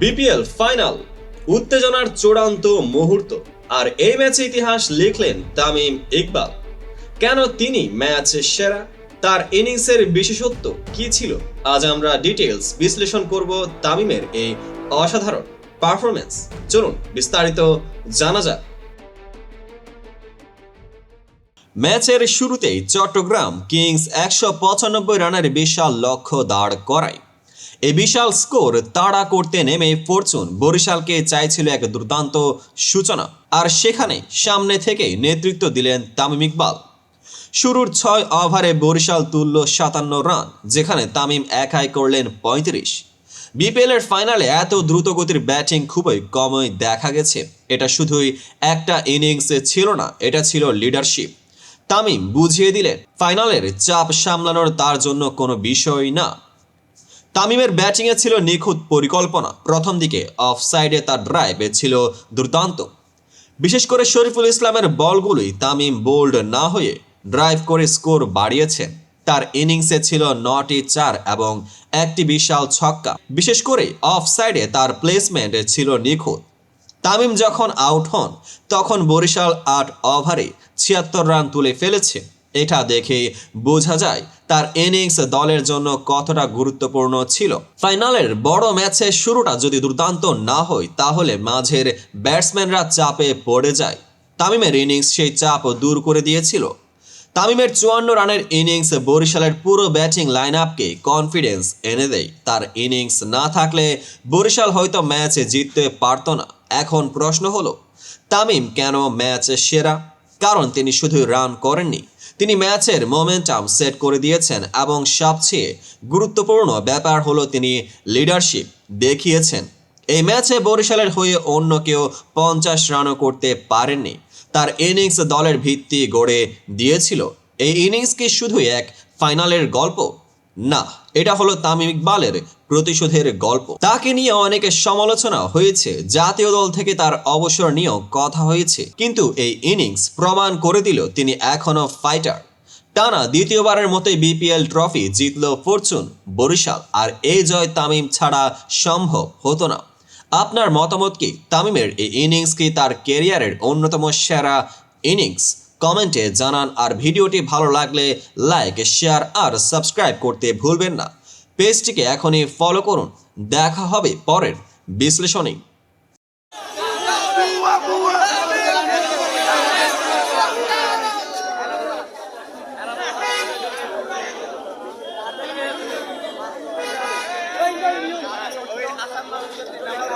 BPL final উত্তেজনার চূড়ান্ত মুহূর্ত। আর এই ম্যাচে ইতিহাস লিখলেন তামিম ইকবাল। কেন তিনি ম্যাচ সেরা? তার ইনিংসের বিশেষত্ব কি ছিল? আজ আমরা ডিটেলস বিশ্লেষণ করব তামিমের এই অসাধারণ পারফরমেন্স চলুন বিস্তারিত জানা যাক। ম্যাচের শুরুতেই চট্টগ্রাম কিংস একশো পঁচানব্বই রানের বিশাল লক্ষ্য দাঁড় করায়। এই বিশাল স্কোর তাড়া করতে নেমে ফরচুন বরিশালকে চাইছিল এক দুর্দান্ত সূচনা। আর সেখানে সামনে থেকে নেতৃত্ব দিলেন তামিম ইকবাল। শুরুর ছয় ওভারে বরিশাল তুলল সাতান্ন রান, যেখানে তামিম একাই করলেন পঁয়ত্রিশ। বিপিএল এর ফাইনালে এত দ্রুত গতির ব্যাটিং খুবই কমই দেখা গেছে। এটা শুধুই একটা ইনিংস ছিল না, এটা ছিল লিডারশিপ। তামিম বুঝিয়ে দিলেন, ফাইনালের চাপ সামলানোর তার জন্য কোনো বিষয় না। তামিমের ব্যাটিংয়ে ছিল নিখুঁত পরিকল্পনা। প্রথম দিকে অফ সাইডে তার ড্রাইভে ছিল দুর্দান্ত। বিশেষ করে শরীফুল ইসলামের বলগুলোই তামিম বোল্ড না হয়ে ড্রাইভ করে স্কোর বাড়িয়েছেন। তার ইনিংসে ছিল নটি চার এবং একটি বিশাল ছক্কা। বিশেষ করে অফ সাইডে তার প্লেসমেন্ট ছিল নিখুঁত। তামিম যখন আউট হন, তখন বরিশাল আট ওভারে ছিয়াত্তর রান তুলে ফেলেছে। এটা দেখে বোঝা যায় তার ইনিংস দলের জন্য কতটা গুরুত্বপূর্ণ ছিল। ফাইনালের বড় ম্যাচের শুরুটা যদি দুর্দান্ত না হয়, তাহলে মাঝের ব্যাটসম্যানরা চাপে পড়ে যায়। তামিমের ইনিংস সেই চাপ দূর করে দিয়েছিল। তামিমের চুয়ান্ন রানের ইনিংস বরিশালের পুরো ব্যাটিং লাইন আপকে কনফিডেন্স এনে দেয়। তার ইনিংস না থাকলে বরিশাল হয়তো ম্যাচ জিততে পারত না। এখন প্রশ্ন হলো, তামিম কেন ম্যাচ সেরা? কারণ তিনি শুধু রান করেননি। তিনি ম্যাচের মোমেন্টাম সেট করে দিয়েছেন এবং সবচেয়ে গুরুত্বপূর্ণ ব্যাপার হলো তিনি লিডারশিপ দেখিয়েছেন। এই ম্যাচে বরিশালের হয়ে অন্য কেউ পঞ্চাশ রানও করতে পারেননি। তার ইনিংস দলের ভিত্তি গড়ে দিয়েছিল। এই ইনিংস কি শুধুই এক ফাইনালের গল্প? না, এটা হলো তামিম ইকবালের প্রতিশোধের গল্প। তাকে নিয়ে অনেকের সমালোচনা হয়েছে, জাতীয় দল থেকে তার অবসর নিয়েও কথা হয়েছে। কিন্তু এই ইনিংস প্রমাণ করে দিল তিনি এখনও ফাইটার। টানা দ্বিতীয়বারের মতোই বিপিএল ট্রফি জিতল ফরচুন, বরিশাল, আর এই জয় তামিম ছাড়া সম্ভব হতো না। আপনার মতামত কি? তামিমের এই ইনিংস কি তার কেরিয়ারের অন্যতম সেরা ইনিংস? কমেন্টে জানান, আর ভিডিওটি ভালো লাগলে লাইক শেয়ার আর সাবস্ক্রাইব করতে ভুলবেন না। পেজটিকে এখনই ফলো করুন। দেখা হবে পরের বিশ্লেষণে